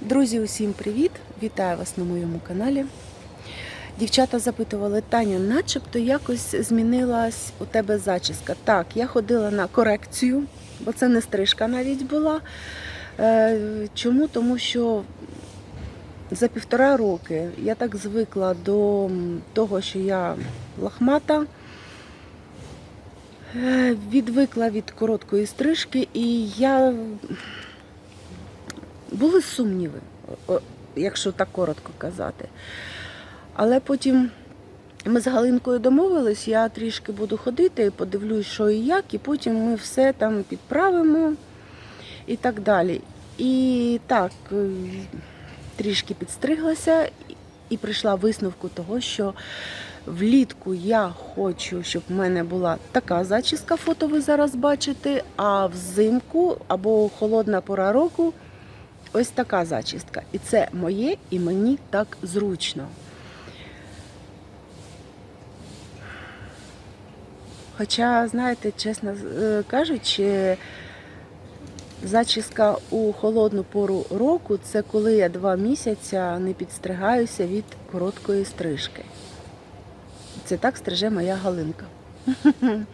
Друзі, усім привіт! Вітаю вас на моєму каналі. Дівчата запитували, Таня, начебто якось змінилась у тебе зачіска. Так, я ходила на корекцію, бо це не стрижка навіть була. Е, Чому? Тому що за півтора роки я так звикла до того, що я лахмата, е, відвикла від короткої стрижки, і я були сумніви, якщо так коротко казати. Але потім ми з Галинкою домовились, я трішки буду ходити, подивлюсь, що і як, і потім ми все там підправимо і так далі. І так, е, трішки підстриглася і- і прийшла висновку того, що влітку я хочу, щоб в мене була така зачіска, фото ви зараз бачите, а взимку або холодна пора року ось така зачістка. І це моє, і мені так зручно. Хоча, знаєте, чесно е, кажучи, зачіска у холодну пору року це коли я два місяці не підстригаюся від короткої стрижки. Це так стриже моя галинка.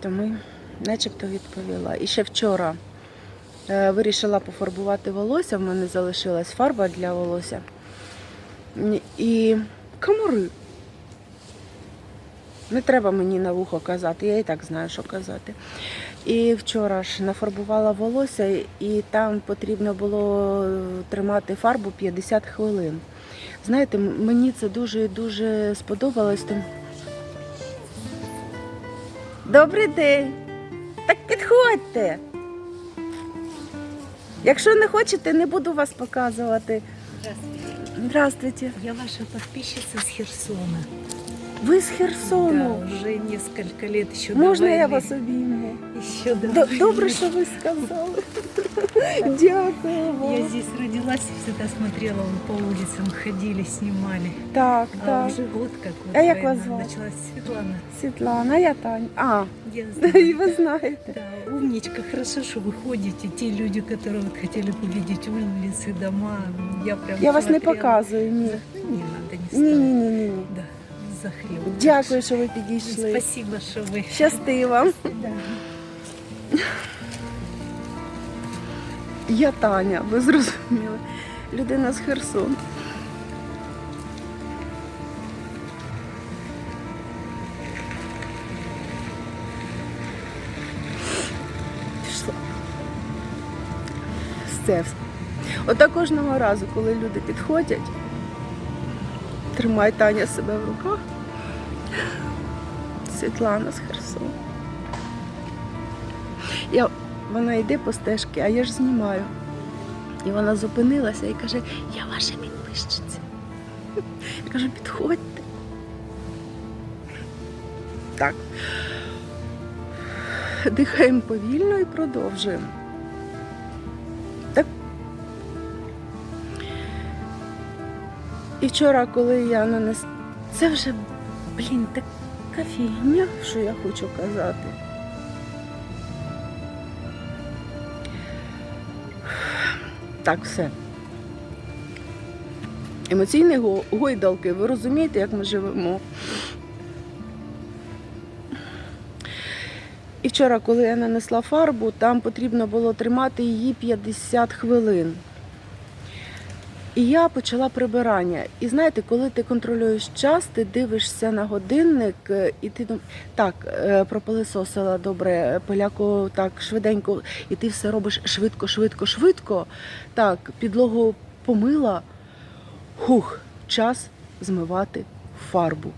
Тому начебто відповіла. І ще вчора е, вирішила пофарбувати волосся, в мене залишилась фарба для волосся. І комари. Не треба мені на вухо казати, я і так знаю, що казати. І вчора ж нафарбувала волосся, і там потрібно було тримати фарбу 50 хвилин. Знаєте, мені це дуже і дуже сподобалось. Добрий день! Так підходьте. Якщо не хочете, не буду вас показувати. Здравствуйте. Здравствуйте. Я ваша подписчица с Херсона. Ви з Херсону. Да, уже несколько лет еще Можна я вас обійму? Еще до Добре, що ви сказали. Дякую Я вам. здесь родилась и всегда смотрела, вон по улицам ходили, снимали. Так, А так. уже год как вот А як война вас звати? началась. Светлана. Світлана, я Таня. А, Я і знаю. ви знаєте. Да, умничка, хорошо, что вы ходите. Те люди, которые вот хотели бы увидеть улицы, дома, я прям Я вас не смотрела. показую, ні. За- Не надо, не Ні, стоит. ні, ні, ні. ні. Да, за хлеб. Дякую, що ви підійшли. Спасибо, что вы. Щасти вам. Да. Я Таня, ви зрозуміли. Людина з Херсону. Пішла. Все. Ота кожного разу, коли люди підходять, тримай Таня себе в руках. Світлана з Херсону. Я, вона йде по стежці, а я ж знімаю. І вона зупинилася і каже, я ваша підписчиця. Я кажу, підходьте. Так. Дихаємо повільно і продовжуємо. Так. І вчора, коли я нанес... Це вже, блін, така фігня, що я хочу казати. Так, все. Емоційні гойдалки, ви розумієте, як ми живемо. І вчора, коли я нанесла фарбу, там потрібно було тримати її 50 хвилин. І я почала прибирання. І знаєте, коли ти контролюєш час, ти дивишся на годинник, е, і ти думаєш, так, е, пропилисосила добре, пиляку так швиденько, і ти все робиш швидко, швидко, швидко. Так, підлогу помила, хух, час змивати фарбу.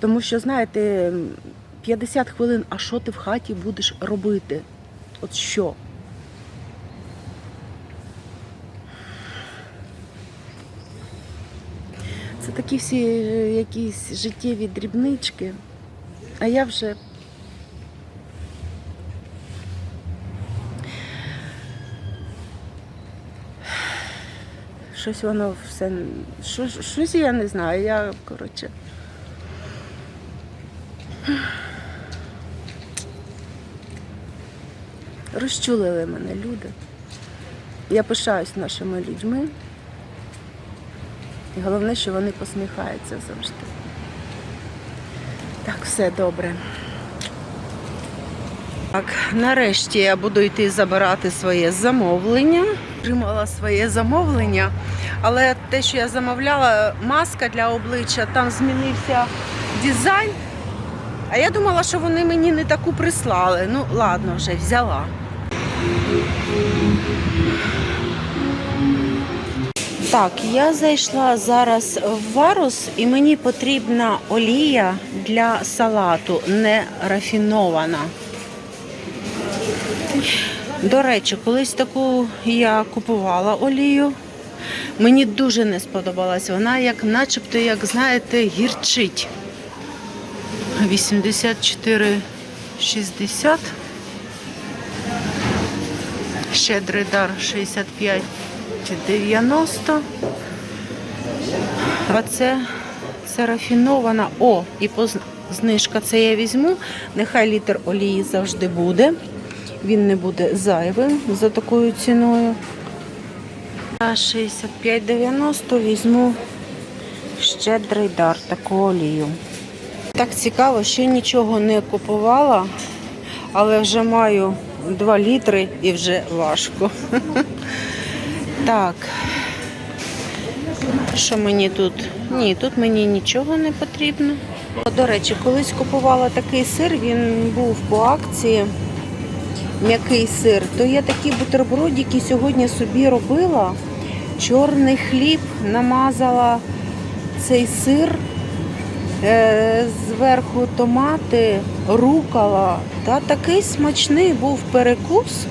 Тому що, знаєте, 50 хвилин, а що ти в хаті будеш робити? От що? Такі всі е, якісь життєві дрібнички. А я вже щось воно все. Щось я не знаю. Я, коротше. Розчулили мене люди. Я пишаюсь нашими людьми. І головне, що вони посміхаються завжди. Так, все добре. Так, нарешті я буду йти забирати своє замовлення. Отримала своє замовлення, але те, що я замовляла, маска для обличчя, там змінився дизайн. А я думала, що вони мені не таку прислали. Ну, ладно, вже взяла. Так, я зайшла зараз в варус і мені потрібна олія для салату, не рафінована. До речі, колись таку я купувала олію. Мені дуже не сподобалась. Вона як начебто, як знаєте, гірчить. 84,60. Щедрий дар 65 чи 90. А це, це рафінована. О, і знижка це я візьму. Нехай літр олії завжди буде. Він не буде зайвим за такою ціною. А 65,90 візьму щедрий дар таку олію. Так цікаво, ще нічого не купувала, але вже маю 2 літри і вже важко. Так. Що мені тут? Ні, тут мені нічого не потрібно. До речі, колись купувала такий сир, він був по акції. М'який сир, то я такі бутербродики сьогодні собі робила. Чорний хліб намазала цей сир, е, зверху томати, рукала. Та такий смачний був перекус,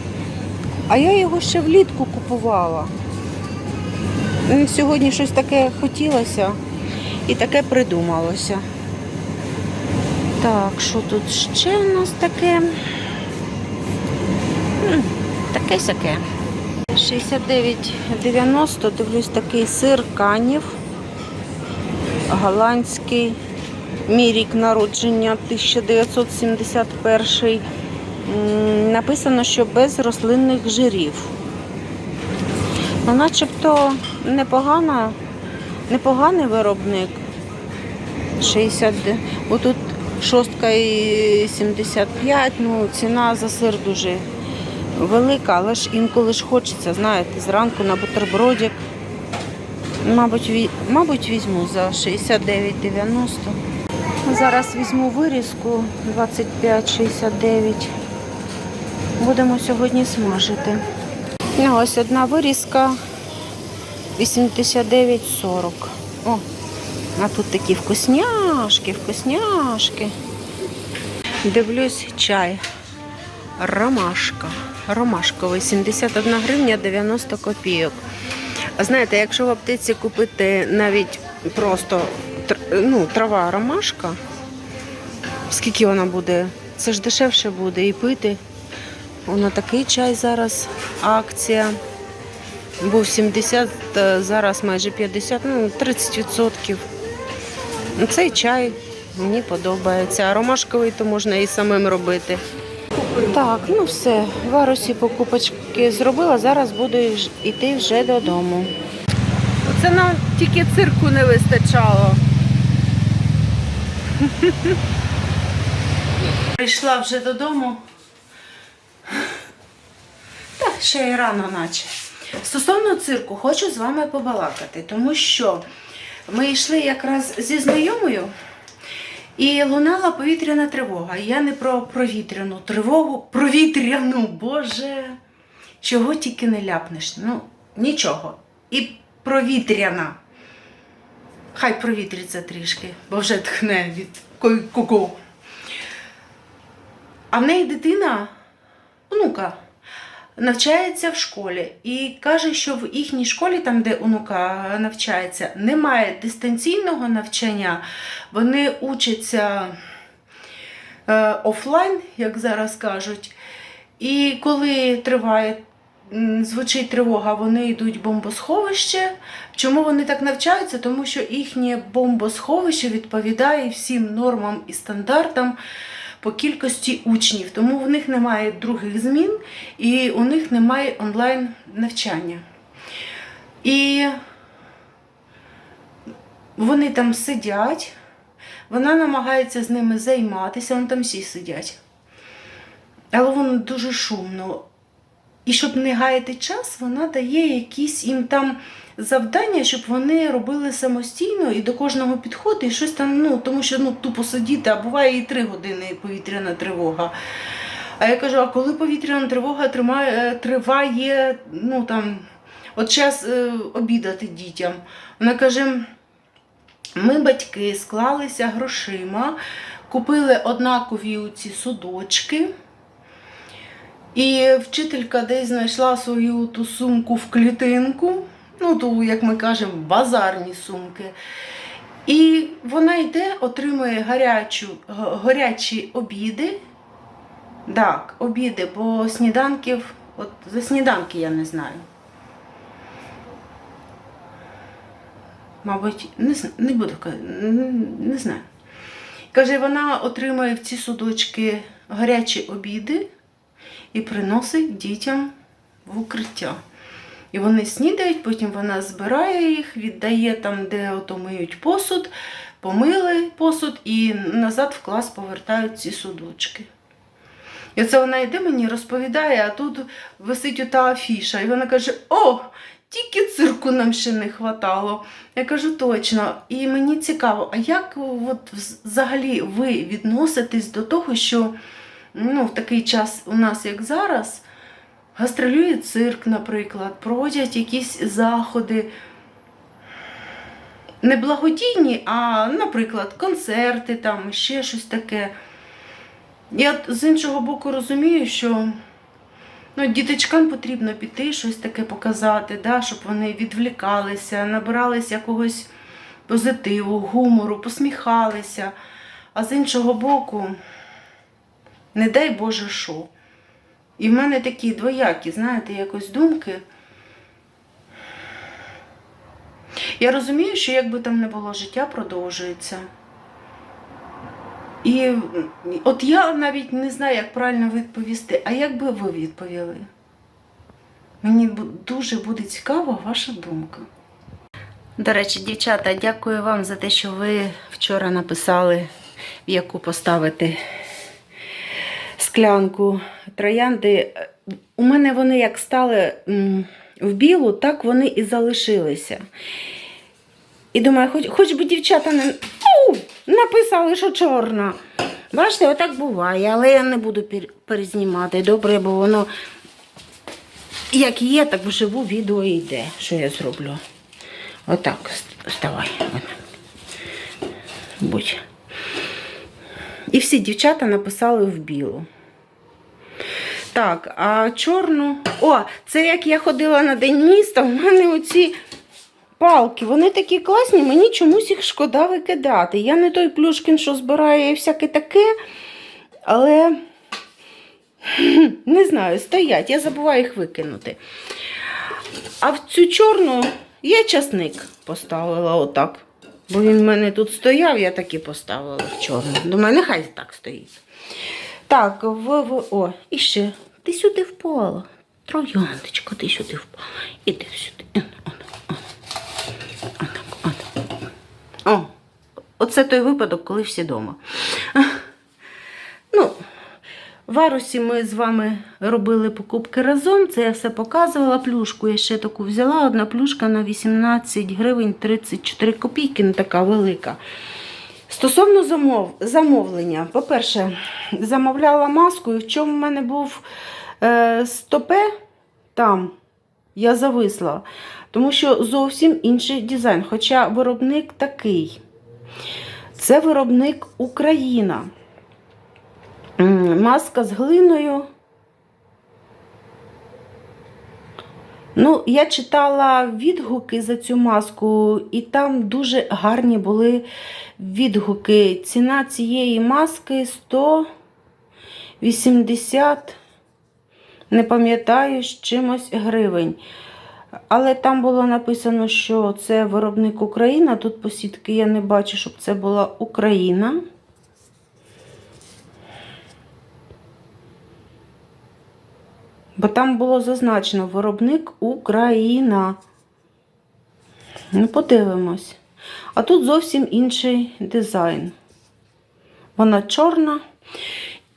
а я його ще влітку купувала. М, Сьогодні щось таке хотілося і таке придумалося. Так, що тут ще у нас таке? Таке сяке. 69,90 дивлюсь такий сир канів. Голландський. Мій рік народження 1971. Написано, що без рослинних жирів. Ну, начебто непогана, непоганий виробник. 60, де- отут шостка і 75, ну ціна за сир дуже велика, але ж інколи ж хочеться, знаєте, зранку на бутербродик. Мабуть, мабуть, візьму за 69,90. Зараз візьму вирізку 25,69. Будемо сьогодні смажити. Ну, ось одна вирізка 89,40. О, а тут такі вкусняшки, вкусняшки. Дивлюсь чай. Ромашка. Ромашковий 71 гривня 90 копійок. Знаєте, якщо в аптеці купити навіть просто ну, трава ромашка, скільки вона буде? Це ж дешевше буде і пити. Воно такий чай зараз, акція. Був 70, е, зараз майже 50, ну 30%. Ну, Цей чай мені подобається. А ромашковий то можна і самим робити. Так, ну все, в Арусі покупочки зробила, зараз буду йти вже додому. Це нам тільки цирку не вистачало. Прийшла вже додому. Ще й рано, наче. Стосовно цирку, хочу з вами побалакати, тому що ми йшли якраз зі знайомою. І лунала повітряна тривога. Я не про провітряну тривогу, провітряну, Боже. Чого тільки не ляпнеш. Ну, нічого. І провітряна. Хай провітриться трішки, бо вже тхне від ко- А в неї дитина, онука, навчається в школі і каже, що в їхній школі, там, де онука навчається, немає дистанційного навчання. Вони учаться е, офлайн, як зараз кажуть. І коли триває, звучить тривога, вони йдуть в бомбосховище. Чому вони так навчаються? Тому що їхнє бомбосховище відповідає всім нормам і стандартам по кількості учнів, тому в них немає других змін і у них немає онлайн навчання. І вони там сидять, вона намагається з ними займатися, вони там всі сидять. Але воно дуже шумно. І щоб не гаяти час, вона дає якісь їм там завдання, щоб вони робили самостійно і до кожного підходить, і щось там, ну, тому що ну, тупо сидіти, а буває і три години повітряна тривога. А я кажу, а коли повітряна тривога тримає, триває, ну там, от час е, обідати дітям. Вона каже, ми, батьки, склалися грошима, купили однакові ці судочки. І вчителька десь знайшла свою ту сумку в клітинку, ну ту, як ми кажемо, базарні сумки. І вона йде, отримує гарячу, гарячі обіди. Так, обіди, бо сніданків, от за сніданки я не знаю. Мабуть, не, не буду не знаю. Каже, вона отримує в ці судочки гарячі обіди і приносить дітям в укриття. І вони снідають, потім вона збирає їх, віддає там, де ото миють посуд, помили посуд і назад в клас повертають ці судочки. І оце вона йде мені розповідає, а тут висить ота афіша. І вона каже: О, тільки цирку нам ще не хватало. Я кажу точно. І мені цікаво, а як от взагалі ви відноситесь до того, що ну, в такий час у нас, як зараз, гастролює цирк, наприклад, проводять якісь заходи. Не благодійні, а, наприклад, концерти, там, ще щось таке. Я з іншого боку розумію, що ну, діточкам потрібно піти, щось таке показати, да, щоб вони відвлікалися, набиралися якогось позитиву, гумору, посміхалися. А з іншого боку, не дай Боже що. І в мене такі двоякі, знаєте, якось думки. Я розумію, що як би там не було, життя продовжується. І от я навіть не знаю, як правильно відповісти, а як би ви відповіли? Мені дуже буде цікава ваша думка. До речі, дівчата, дякую вам за те, що ви вчора написали, в яку поставити склянку троянди. У мене вони як стали в білу, так вони і залишилися. І думаю, хоч, хоч би дівчата не Ау! написали, що чорна. Бачите, отак буває, але я не буду пер- перезнімати. Добре, бо воно як є, так вживу відео йде. Що я зроблю? Отак, вставай. Будь. І всі дівчата написали в білу. Так, а чорну. О, це як я ходила на День міста, в мене оці палки, вони такі класні, мені чомусь їх шкода викидати. Я не той плюшкін, що збирає і всяке таке, але не знаю, стоять, я забуваю їх викинути. А в цю чорну я часник поставила отак. Бо він в мене тут стояв, я так і поставила в чорну. Думаю, нехай так стоїть. Так, в, в о, і ще. Ти сюди впала. Трояндочка, ти сюди впала. Іди сюди. О, оце той випадок, коли всі вдома. Ну, в Арусі ми з вами робили покупки разом. Це я все показувала. Плюшку я ще таку взяла. Одна плюшка на 18 гривень 34 копійки, не така велика. Стосовно замов, замовлення, по-перше, замовляла маску, і в чому в мене був е, стопе, там я зависла, тому що зовсім інший дизайн. Хоча виробник такий. Це виробник Україна. Маска з глиною. Ну, я читала відгуки за цю маску, і там дуже гарні були відгуки. Ціна цієї маски 180, не пам'ятаю, з чимось гривень. Але там було написано, що це виробник Україна. Тут посітки я не бачу, щоб це була Україна. Бо там було зазначено виробник Україна. Ну, подивимось. А тут зовсім інший дизайн. Вона чорна.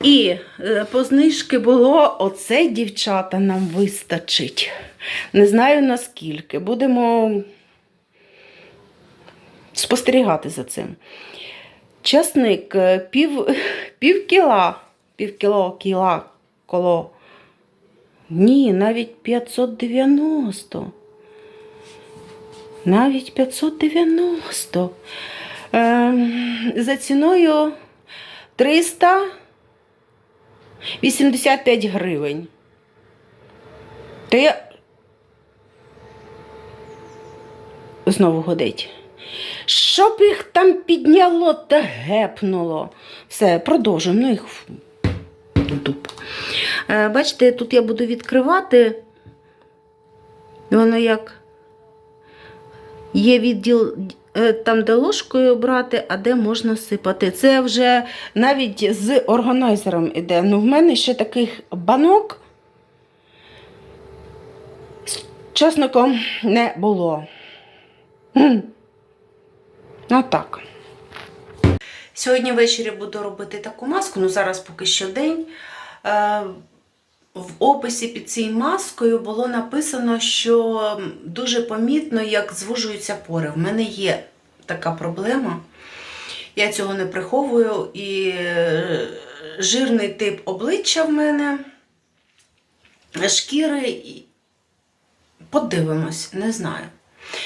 І е, по знижки було оце, дівчата, нам вистачить. Не знаю наскільки. Будемо спостерігати за цим. Часник е, пів, пів кіла. Пів кіло, кіла, коло. Ні, навіть 590. Навіть 590. Ем, за ціною 385 гривень. То я знову годить. Щоб їх там підняло та гепнуло. Все, продовжуємо. Ну їх дупу. Е, Бачите, тут я буду відкривати. Воно як є відділ е, там, де ложкою брати, а де можна сипати. Це вже навіть з органайзером іде. Ну, в мене ще таких банок з часником не було. Отак. Сьогодні ввечері буду робити таку маску, ну зараз поки що день. Е, в описі під цією маскою було написано, що дуже помітно, як звужуються пори. В мене є така проблема. Я цього не приховую. І е, жирний тип обличчя в мене, шкіри. Подивимось, не знаю.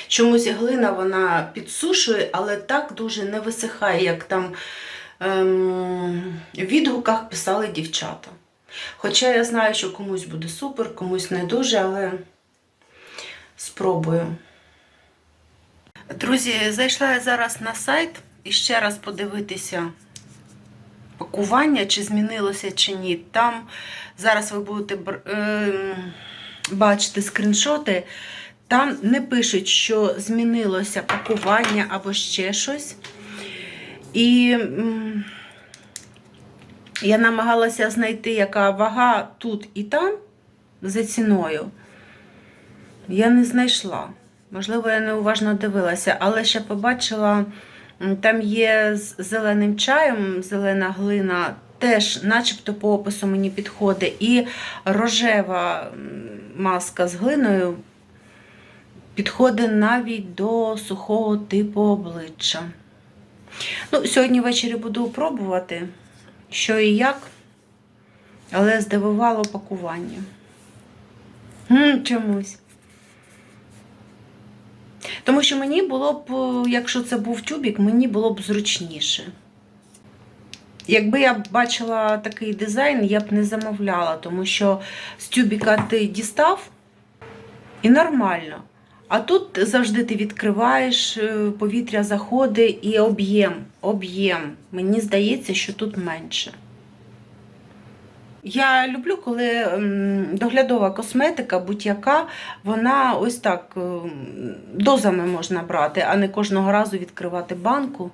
Чомусь глина вона підсушує, але так дуже не висихає, як там ем, в відгуках писали дівчата. Хоча я знаю, що комусь буде супер, комусь не дуже, але спробую. Друзі, зайшла я зараз на сайт і ще раз подивитися пакування, чи змінилося, чи ні. Там зараз ви будете ем, бачити скріншоти. Там не пишуть, що змінилося пакування або ще щось. І я намагалася знайти, яка вага тут і там за ціною. Я не знайшла. Можливо, я неуважно дивилася, але ще побачила, там є з зеленим чаєм, зелена глина, теж, начебто, по опису мені підходить. І рожева маска з глиною підходить навіть до сухого типу обличчя. Ну, сьогодні ввечері буду пробувати, що і як, але здивувало пакування. Чомусь. Тому що мені було б, якщо це був тюбік, мені було б зручніше. Якби я бачила такий дизайн, я б не замовляла, тому що з тюбіка ти дістав і нормально. А тут завжди ти відкриваєш, е, повітря заходить і об'єм. Об'єм. Мені здається, що тут менше. Я люблю, коли доглядова косметика, будь-яка, вона ось так ем, дозами можна брати, а не кожного разу відкривати банку.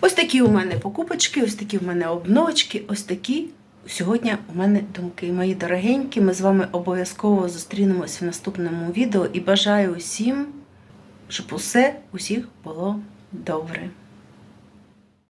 Ось такі у мене покупочки, ось такі у мене обновочки, ось такі сьогодні у мене думки. Мої дорогенькі, ми з вами обов'язково зустрінемось в наступному відео і бажаю усім, щоб усе усіх було добре.